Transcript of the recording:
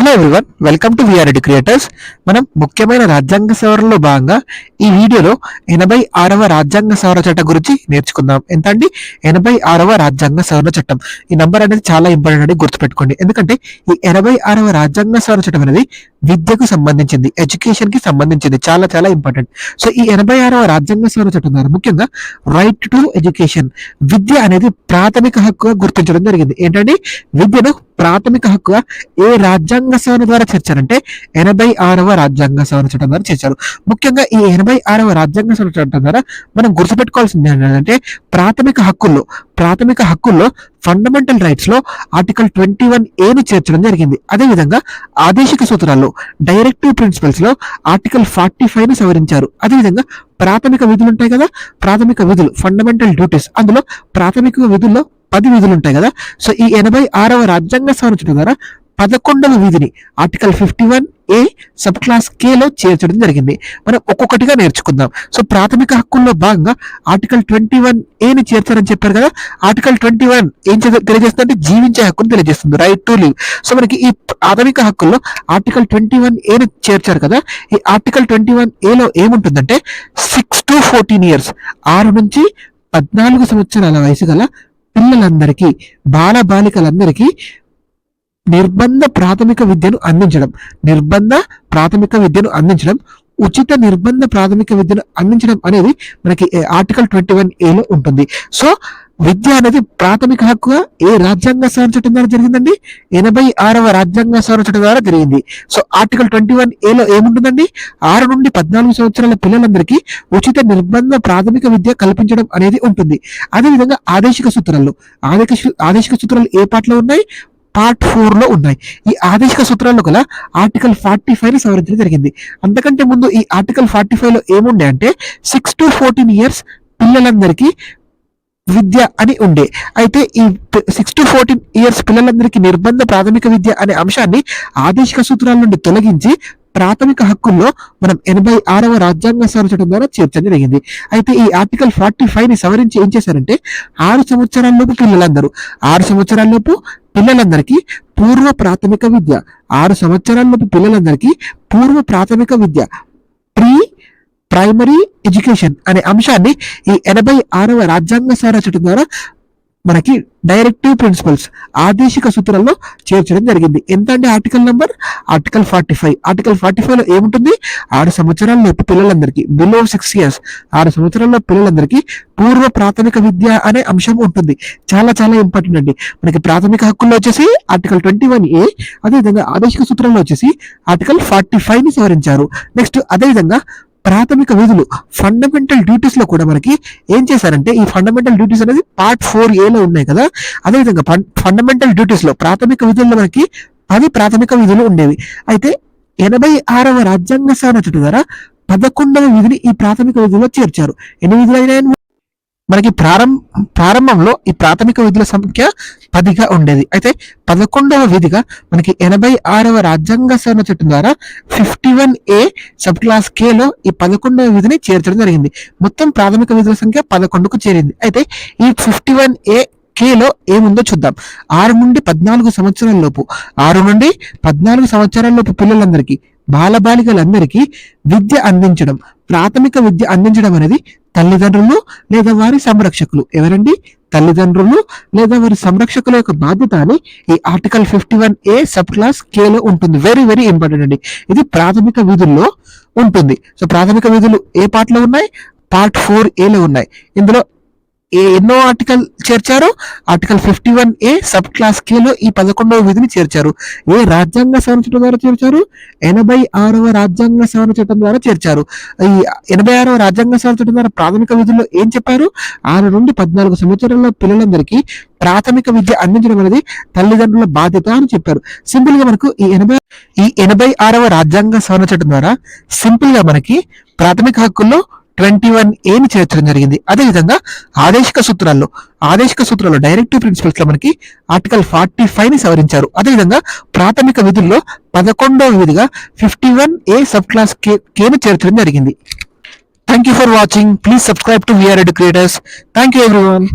Hello everyone welcome to VR Creators మనం ముఖ్యమైన రాజ్యాంగ సవరణలో భాగంగా ఈ వీడియోలో ఎనభై ఆరవ రాజ్యాంగ సవరణ చట్టం గురించి నేర్చుకుందాం. ఎంత అండి ఎనభై ఆరవ రాజ్యాంగ సవరణ చట్టం. ఈ నంబర్ అనేది చాలా ఇంపార్టెంట్ అని గుర్తుపెట్టుకోండి. ఎందుకంటే ఈ ఎనభై ఆరవ రాజ్యాంగ సవరణ చట్టం అనేది విద్యకు సంబంధించింది ఎడ్యుకేషన్కి సంబంధించింది చాలా చాలా ఇంపార్టెంట్. సో ఈ ఎనభై ఆరవ రాజ్యాంగ సవరణ చట్టం ద్వారా ముఖ్యంగా రైట్ టు ఎడ్యుకేషన్ విద్య అనేది ప్రాథమిక హక్కుగా గుర్తించడం జరిగింది. ఏంటంటే విద్యను ప్రాథమిక హక్కుగా ఏ రాజ్యాంగ సవరణ ద్వారా చేర్చారంటే ఎనభై ఆరవ రాజ్యాంగ సవరణ చట్టం ద్వారా చేర్చారు. ముఖ్యంగా ఈ ఎనభై ఆరవ రాజ్యాంగ సవరణ చట్టం ద్వారా మనం గుర్తుపెట్టుకోవాల్సింది ఏంటంటే ప్రాథమిక హక్కుల్లో ప్రాథమిక హక్కుల్లో ఫండమెంటల్ రైట్స్లో ఆర్టికల్ ట్వంటీ వన్ ఏను చేర్చడం జరిగింది. అదేవిధంగా ఆదేశిక సూత్రాల్లో డైరెక్టివ్ ప్రిన్సిపల్స్లో ఆర్టికల్ ఫార్టీ ఫైవ్ని సవరించారు. అదేవిధంగా ప్రాథమిక విధులు ఉంటాయి కదా? ప్రాథమిక విధులు ఫండమెంటల్ డ్యూటీస్ అందులో ప్రాథమిక విధుల్లో పది విధులు ఉంటాయి కదా? సో ఈ ఎనభై ఆరవ రాజ్యాంగ సవరించడం ద్వారా పదకొండవ విధిని article fifty one A sub clause Khelo చేర్చడం జరిగింది. మనం ఒక్కొక్కటిగా నేర్చుకుందాం. సో ప్రాథమిక హక్కుల్లో భాగంగా ఆర్టికల్ ట్వంటీ వన్ ఏని చేర్చారని చెప్పారు కదా ఆర్టికల్ ట్వంటీ వన్ ఏం తెలియజేస్తుంది అంటే జీవించే హక్కును తెలియజేస్తుంది రైట్ టు లివ్ సో మనకి ఈ ప్రాథమిక హక్కుల్లో ఆర్టికల్ ట్వంటీ వన్ ఏని చేర్చారు కదా ఈ ఆర్టికల్ ట్వంటీ వన్ ఏలో ఏముంటుందంటే సిక్స్ టు ఫోర్టీన్ ఇయర్స్ ఆరు నుంచి పద్నాలుగు సంవత్సరాల వయసు గల పిల్లలందరికీ బాల బాలికలందరికీ నిర్బంధ ప్రాథమిక విద్యను అందించడం. నిర్బంధ ప్రాథమిక విద్యను అందించడం ఉచిత నిర్బంధ ప్రాథమిక విద్యను అందించడం అనేది మనకి ఆర్టికల్ ట్వంటీ వన్ ఏలో ఉంటుంది. సో విద్య అనేది ప్రాథమిక హక్కుగా ఏ రాజ్యాంగ సవరించడం ద్వారా జరిగిందండి? ఎనభై ఆరవ రాజ్యాంగ సవరించడం ద్వారా జరిగింది. సో ఆర్టికల్ ట్వంటీ వన్ ఏలో ఏముంటుందండి? ఆరు నుండి పద్నాలుగు సంవత్సరాల పిల్లలందరికీ ఉచిత నిర్బంధ ప్రాథమిక విద్య కల్పించడం అనేది ఉంటుంది. అదేవిధంగా ఆదేశిక సూత్రాలు ఆదేశిక ఆదేశిక సూత్రాలు ఏ పాటలో ఉన్నాయి? పార్ట్ ఫోర్లో ఉన్నాయి. ఈ ఆదేశిక సూత్రాల్లో గల ఆర్టికల్ ఫార్టీ ఫైవ్ సవరించడం జరిగింది. అంతకంటే ముందు ఈ ఆర్టికల్ ఫార్టీ ఫైవ్లో ఏముండే అంటే సిక్స్ టు ఫోర్టీన్ ఇయర్స్ పిల్లలందరికీ విద్య అని ఉండే. అయితే ఈ సిక్స్ టు ఫోర్టీన్ ఇయర్స్ పిల్లలందరికీ నిర్బంధ ప్రాథమిక విద్య అనే అంశాన్ని ఆదేశిక సూత్రాల నుండి తొలగించి ప్రాథమిక హక్కుల్లో మనం ఎనభై ఆరవ రాజ్యాంగ సవరించడం ద్వారా చేర్చడం జరిగింది. అయితే ఈ ఆర్టికల్ ఫార్టీ ఫైవ్ని సవరించి ఏం చేశారంటే ఆరు సంవత్సరాల్లోపు పిల్లలందరూ ఆరు సంవత్సరాల్లోపు పిల్లలందరికీ పూర్వ ప్రాథమిక విద్య. ఆరు సంవత్సరాలలోపు పిల్లలందరికీ పూర్వ ప్రాథమిక విద్య. ప్రీ ప్రైమరీ ఎడ్యుకేషన్ అనే అంశాన్ని ఈ ఎనభై ఆరవ రాజ్యాంగ సారా చట్టం ద్వారా మనకి డైరెక్టివ్ ప్రిన్సిపల్స్ ఆదేశిక సూత్రాల్లో చేర్చడం జరిగింది. ఎంత అంటే article number? Article forty five. Article forty ఫైవ్లో ఏముంటుంది? ఆరు సంవత్సరాల లోపు పిల్లలందరికీ బిలో సిక్స్ ఇయర్స్ ఆరు సంవత్సరాల పిల్లలందరికీ పూర్వ ప్రాథమిక విద్య అనే అంశం ఉంటుంది. చాలా చాలా ఇంపార్టెంట్ అండి. మనకి ప్రాథమిక హక్కుల్లో వచ్చేసి ఆర్టికల్ ట్వంటీ వన్ ఏ అదేవిధంగా ఆదేశిక సూత్రంలో వచ్చేసి ఆర్టికల్ ఫార్టీ ఫైవ్ని సవరించారు. నెక్స్ట్ అదేవిధంగా ప్రాథమిక విధులు ఫండమెంటల్ డ్యూటీస్లో కూడా మనకి ఏం చేశారంటే ఈ ఫండమెంటల్ డ్యూటీస్ అనేది పార్ట్ ఫోర్ ఏలో ఉన్నాయి కదా? అదేవిధంగా ఫండమెంటల్ డ్యూటీస్లో ప్రాథమిక విధుల్లో మనకి పది ప్రాథమిక విధులు ఉండేవి. అయితే ఎనభై ఆరవ రాజ్యాంగ సవరణ ద్వారా పదకొండవ విధిని ఈ ప్రాథమిక విధుల్లో చేర్చారు. ఎన్ని విధులు అయినాయని మనకి ప్రారంభ ప్రారంభంలో ఈ ప్రాథమిక విధుల సంఖ్య పదిగా ఉండేది. అయితే పదకొండవ విధిగా మనకి ఎనభై ఆరవ రాజ్యాంగ సవరణ చట్టం ద్వారా fifty one A sub clause Khelo ఈ పదకొండవ విధిని చేర్చడం జరిగింది. మొత్తం ప్రాథమిక విధుల సంఖ్య పదకొండుకు చేరింది. అయితే ఈ ఫిఫ్టీ వన్ ఏ కేలో ఏముందో చూద్దాం. ఆరు నుండి పద్నాలుగు సంవత్సరాల లోపు ఆరు నుండి పద్నాలుగు సంవత్సరాల లోపు పిల్లలందరికీ బాలబాలికలందరికీ విద్య అందించడం ప్రాథమిక విద్య అందించడం అనేది తల్లిదండ్రులు లేదా వారి సంరక్షకులు. ఎవరండి? తల్లిదండ్రులు లేదా వారి సంరక్షకుల యొక్క బాధ్యత అని ఈ article fifty one A sub clause Khelo ఉంటుంది. వెరీ వెరీ ఇంపార్టెంట్ అండి. ఇది ప్రాథమిక విధుల్లో ఉంటుంది. సో ప్రాథమిక విధులు ఏ పార్ట్లో ఉన్నాయి? పార్ట్ ఫోర్ ఏలో ఉన్నాయి. ఇందులో ఎన్నో ఆర్టికల్ చేర్చారు? Article fifty one A sub clause Khelo ఈ పదకొండవ విధిని చేర్చారు. ఏ రాజ్యాంగ సవరణ చట్టం ద్వారా చేర్చారు? ఎనభై ఆరవ రాజ్యాంగ సవరణ చట్టం ద్వారా చేర్చారు. ఈ ఎనభై ఆరవ రాజ్యాంగ సవరణ చట్టం ద్వారా ప్రాథమిక విధుల్లో ఏం చెప్పారు? ఆరు నుండి పద్నాలుగు సంవత్సరాల పిల్లలందరికీ ప్రాథమిక విద్య అందించడం అనేది తల్లిదండ్రుల బాధ్యత అని చెప్పారు. సింపుల్గా మనకు ఈ ఎనభై ఈ ఎనభై ఆరవ రాజ్యాంగ సవరణ చట్టం ద్వారా సింపుల్గా మనకి ప్రాథమిక హక్కుల్లో ట్వంటీ వన్ ఏని చేర్చడం జరిగింది. అదేవిధంగా ఆదేశిక సూత్రాల్లో ఆదేశిక సూత్రాల్లో డైరెక్టివ్ ప్రిన్సిపల్స్లో మనకి ఆర్టికల్ ఫార్టీ ఫైవ్ని సవరించారు. అదేవిధంగా ప్రాథమిక విధుల్లో పదకొండవ విధిగా fifty one A sub clause K కేను చేర్చడం జరిగింది. Thank you for watching please subscribe to VR Creators thank you everyone